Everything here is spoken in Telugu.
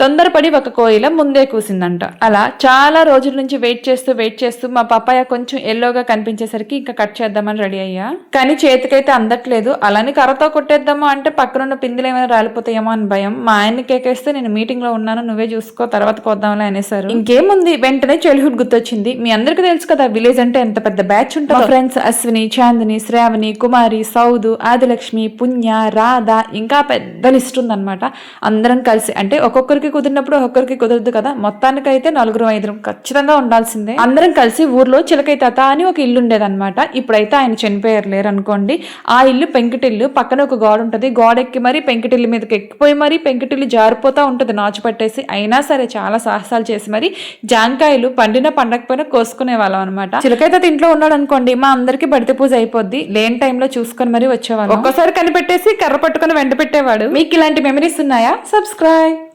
తొందరపడి ఒక కోయిల ముందే కూసిందంట. అలా చాలా రోజుల నుంచి వెయిట్ చేస్తూ వెయిట్ చేస్తూ మా పాపాయ కొంచెం ఎల్లోగా కనిపించేసరికి ఇంకా కట్ చేద్దామని రెడీ అయ్యా. కానీ చేతికైతే అందట్లేదు. అలానే కర్రతో కొట్టేద్దాము అంటే పక్కనున్న పిందులు ఏమైనా రాలిపోతాయేమో అని భయం. మా ఆయన్ని కేకేస్తే నేను మీటింగ్లో ఉన్నాను నువ్వే చూసుకో తర్వాత కోద్దాంలే అనేసారు. ఇంకేముంది? వెంటనే చైల్డ్హుడ్ గుర్తొచ్చింది. మీ అందరికీ తెలుసు కదా విలేజ్ అంటే ఎంత పెద్ద బ్యాచ్ ఉంటుంది. ఫ్రెండ్స్ అశ్విని చాందిని శ్రావణి కుమారి సౌదు ఆదిలక్ష్మి పుణ్య రాధ ఇంకా పెద్ద లిస్ట్ ఉందన్నమాట. అందరం కలిసి అంటే ఒక్కొక్కరికి కుదిరినప్పుడు ఒక్కొక్కరికి కుదరదు కదా? మొత్తానికైతే నలుగురు ఐదుగురు ఖచ్చితంగా ఉండాల్సిందే. అందరం కలిసి ఊర్లో చిలకై తాత అని ఒక ఇల్లు ఉండేదన్నమాట. ఇప్పుడైతే ఆయన చనిపోయారు లేరు అనుకోండి ఆ ఇల్లు పెంకుటిల్లు. పక్కన ఒక గోడ ఉంటది. గోడ ఎక్కి మరీ పెంకుటిల్లు మీదకి ఎక్కిపోయి మరీ పెంకుటిల్లు జారిపోతా ఉంటది నాచు పట్టేసి. అయినా సరే చాలా సాహసాలు చేసి మరి జాంకాయలు పండిన పండకపోయినా కోసుకునే వాళ్ళం అనమాట చిలకై తాత ఇంట్లో ఉన్నాడు అనుకోండి మా అందరికి బడిత పూజ అయిపోద్ది. లేని టైంలో చూసుకొని మరీ వచ్చేవాళ్ళం. ఒక్కసారి కనిపెట్టేసి కర్ర పట్టుకొని వెంట పెట్టేవాడు. మీకు ఇలాంటి మెమరీస్ ఉన్నాయా? సబ్స్క్రైబ్.